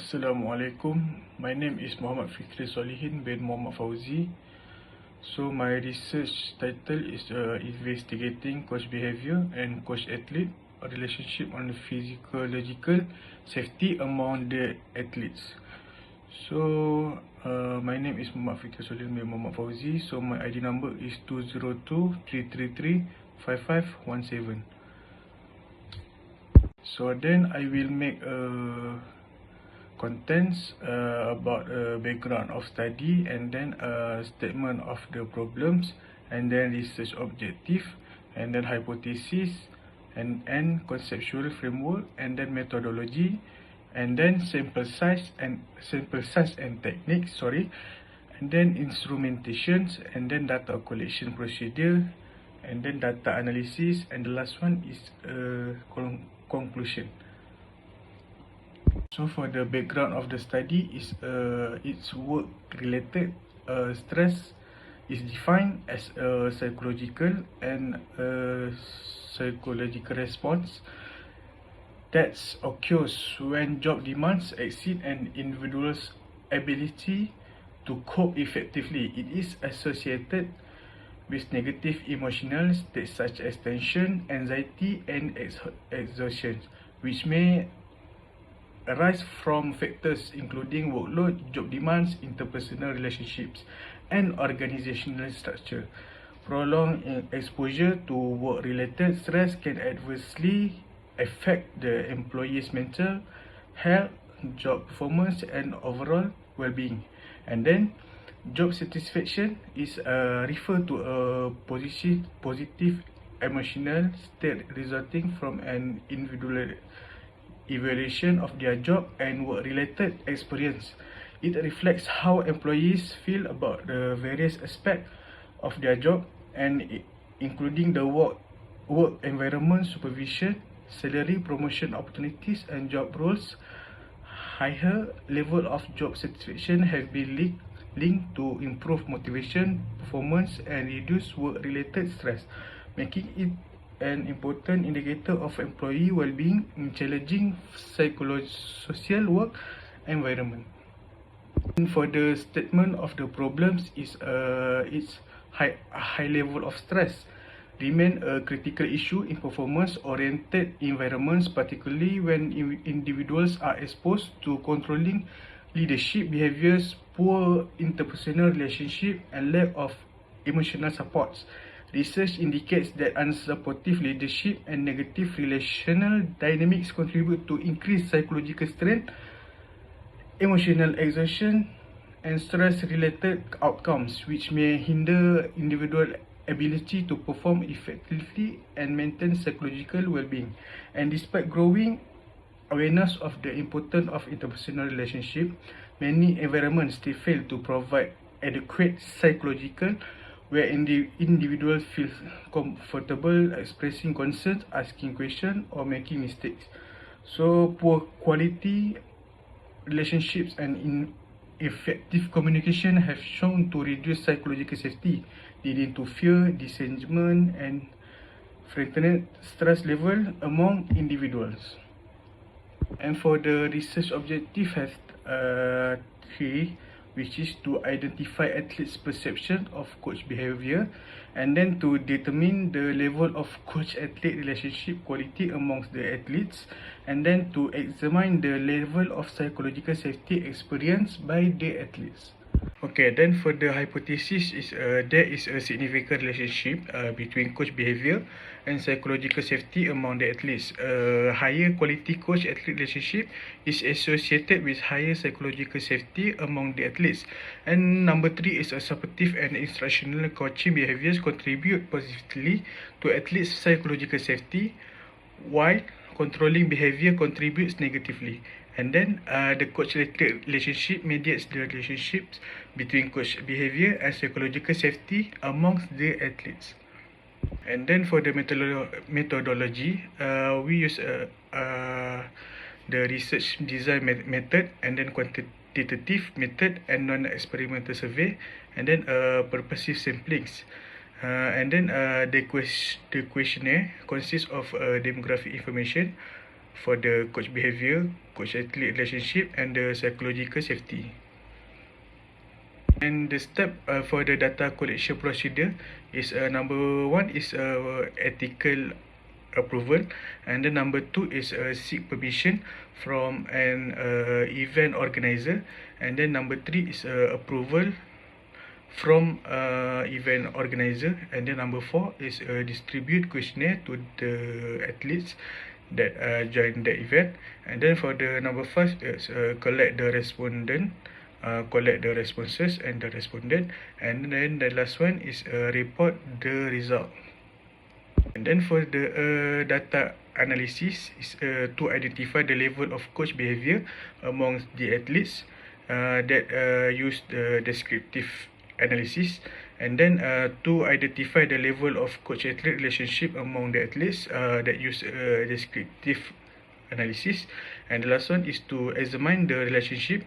Assalamualaikum. My name is Muhammad Fikri Solihin bin Muhammad Fauzi. So my research title is uh, investigating coach behavior and coach athlete a relationship on the physiological safety among the athletes. So uh, my name is Muhammad Fikri Solihin bin Muhammad Fauzi. So my ID number is 202-333-5517. So then I will make a contents uh, about a background of study and then a statement of the problems and then research objective and then hypothesis and and conceptual framework and then methodology and then sample size and sample size and techniques sorry and then instrumentations and then data collection procedure and then data analysis and the last one is a conclusion So for the background of the study is uh, it's work related. Uh, stress is defined as a psychological and a psychological response that occurs when job demands exceed an individual's ability to cope effectively. It is associated with negative emotional states such as tension, anxiety, and ex exhaustion, which may arise from factors including workload, job demands, interpersonal relationships, and organizational structure. Prolonged exposure to work-related stress can adversely affect the employee's mental health, job performance, and overall well-being. And then, job satisfaction is uh, refer to a positive, positive emotional state resulting from an individual evaluation of their job and work-related experience. It reflects how employees feel about the various aspects of their job and including the work work environment, supervision, salary, promotion opportunities and job roles. Higher level of job satisfaction have been linked linked to improve motivation, performance and reduce work-related stress, making it an important indicator of employee well-being in challenging psychosocial work environment. And for the statement of the problems is uh, its high high level of stress remain a critical issue in performance-oriented environments, particularly when individuals are exposed to controlling leadership behaviors, poor interpersonal relationship, and lack of emotional supports. Research indicates that unsupportive leadership and negative relational dynamics contribute to increased psychological strain, emotional exhaustion, and stress-related outcomes, which may hinder individual ability to perform effectively and maintain psychological well-being. And despite growing awareness of the importance of interpersonal relationship, many environments still fail to provide adequate psychological where indi individual feels comfortable expressing concerns, asking questions or making mistakes. So poor quality relationships and in effective communication have shown to reduce psychological safety, leading to fear, disengagement and threatened stress level among individuals. And for the research objective have uh, three which is to identify athletes perception of coach behavior and then to determine the level of coach athlete relationship quality amongst the athletes and then to examine the level of psychological safety experienced by the athletes Okay, then for the hypothesis is uh, there is a significant relationship uh, between coach behavior and psychological safety among the athletes. Uh, higher quality coach-athlete relationship is associated with higher psychological safety among the athletes. And number three is a supportive and instructional coaching behaviors contribute positively to athletes' psychological safety, while controlling behavior contributes negatively. And then uh, the coach relationship mediates the relationships between coach behavior and psychological safety amongst the athletes. And then for the methodolo methodology uh, we use uh, uh, the research design method and then quantitative method and non-experimental survey and then uh, purposive samplings uh, and then uh, the, quest the questionnaire consists of uh, demographic information for the coach behavior, coach athlete relationship and the psychological safety. And the step uh, for the data collection procedure is uh, number one is uh, ethical approval and then number two is uh, seek permission from an uh, event organizer and then number three is uh, approval from uh, event organizer. And then number four is uh, distribute questionnaire to the athletes that uh, join the event. And then for the number five is uh, collect the respondent uh, collect the responses and the respondent. And then the last one is uh, report the result. And then for the uh, data analysis is uh, to identify the level of coach behavior amongst the athletes uh, that uh, use the descriptive analysis and then uh, to identify the level of coach athlete relationship among the athletes uh, that use uh, descriptive analysis. And the last one is to examine the relationship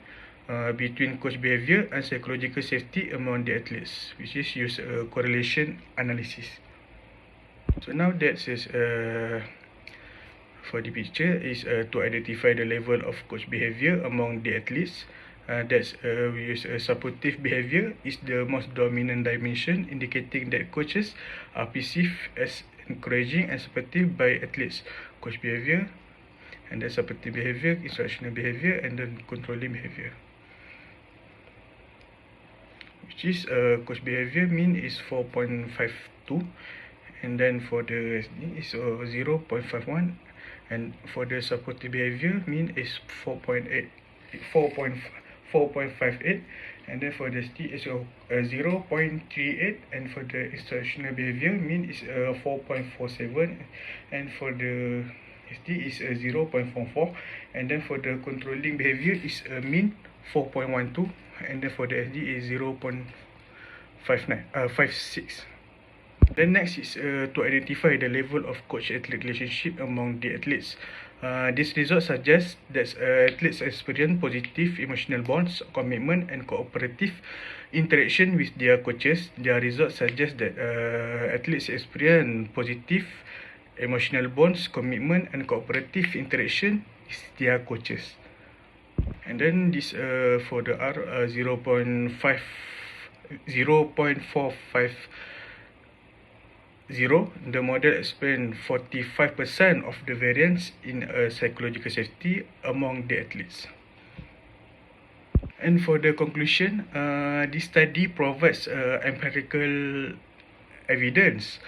uh, between coach behavior and psychological safety among the athletes which is use uh, correlation analysis. So now that is uh, for the picture is uh, to identify the level of coach behavior among the athletes uh, that's uh, we use a supportive behavior is the most dominant dimension indicating that coaches are perceived as encouraging and supportive by athletes. Coach behavior and then supportive behavior instructional behavior and then controlling behavior. Which is uh, coach behavior mean is 4.52 and then for the is uh, 0.51 and for the supportive behavior mean is 4.8 4.5 4.58 and then for the ST is a, a 0.38 and for the instructional behavior mean is a 4.47 and for the ST is a 0.44 and then for the controlling behavior is a mean 4.12 and then for the SD is 0.59 uh, 56 then next is uh, to identify the level of coach-athlete relationship among the athletes. Uh, this result suggests that uh, athletes experience positive emotional bonds, commitment and cooperative interaction with their coaches. Their results suggest that uh, athletes experience positive emotional bonds, commitment and cooperative interaction with their coaches. And then this uh, for the R uh, 0.5 0.45 zero, the model explained 45% of the variance in a psychological safety among the athletes. And for the conclusion, uh, this study provides uh, empirical evidence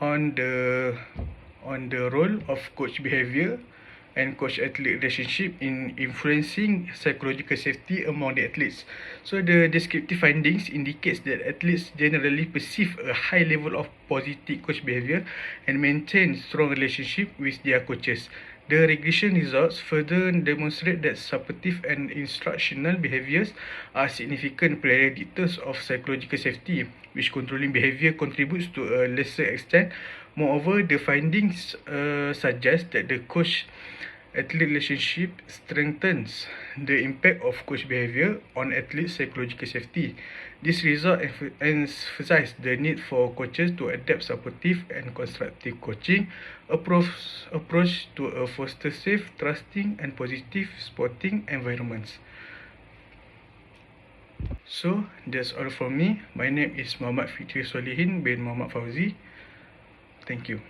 on the on the role of coach behavior and coach athlete relationship in influencing psychological safety among the athletes. So the descriptive findings indicates that athletes generally perceive a high level of positive coach behavior and maintain strong relationship with their coaches. The regression results further demonstrate that supportive and instructional behaviors are significant predictors of psychological safety, which controlling behavior contributes to a lesser extent. Moreover, the findings uh, suggest that the coach athlete relationship strengthens the impact of coach behavior on athlete psychological safety. This result emphasizes the need for coaches to adapt supportive and constructive coaching approach, approach to a foster safe, trusting and positive sporting environments. So, that's all from me. My name is Muhammad Fitri Solihin bin Muhammad Fauzi. Thank you.